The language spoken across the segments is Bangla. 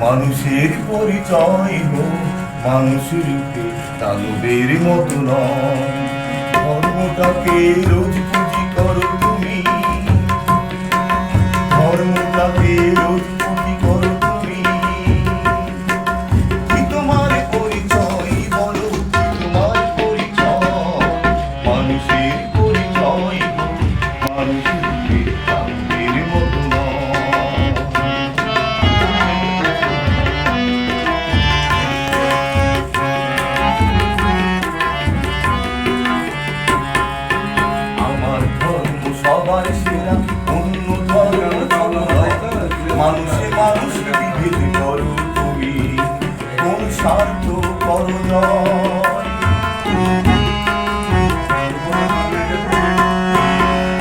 মানুষের পরিচয় হোক মানুষের দানবের মতো ধর্মটাকে রোজ পুঁজি করো তুমি। ধর্মটাকে রোজ করো তোমার হোক সবার সেরা, অন্য চলো মানুষে মানুষ, বিভেদ করো তুমি। কোন স্বার্থ করো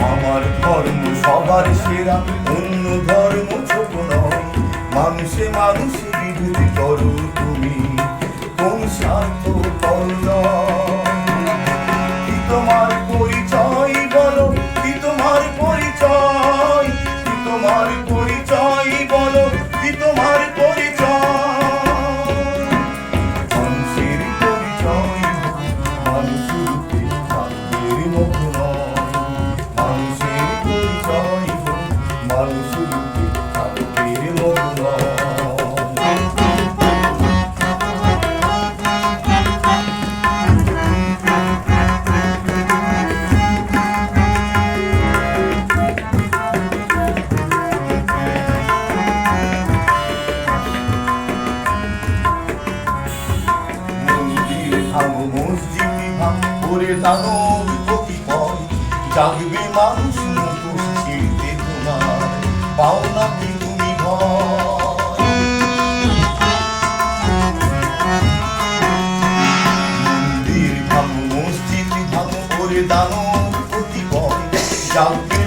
আমার ধর্ম সবার সেরা, অন্য ধর্ম ছোট নয়। মানুষে মানুষে, বিভেদ করো তুমি। কোন স্বার্থ দানব কতিপয় করে দানব কতিপয় জাগবে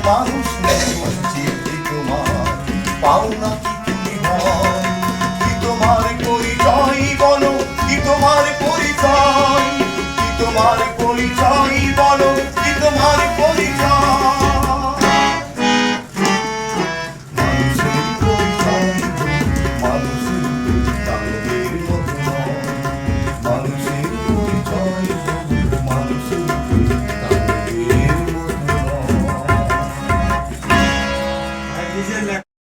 পাও না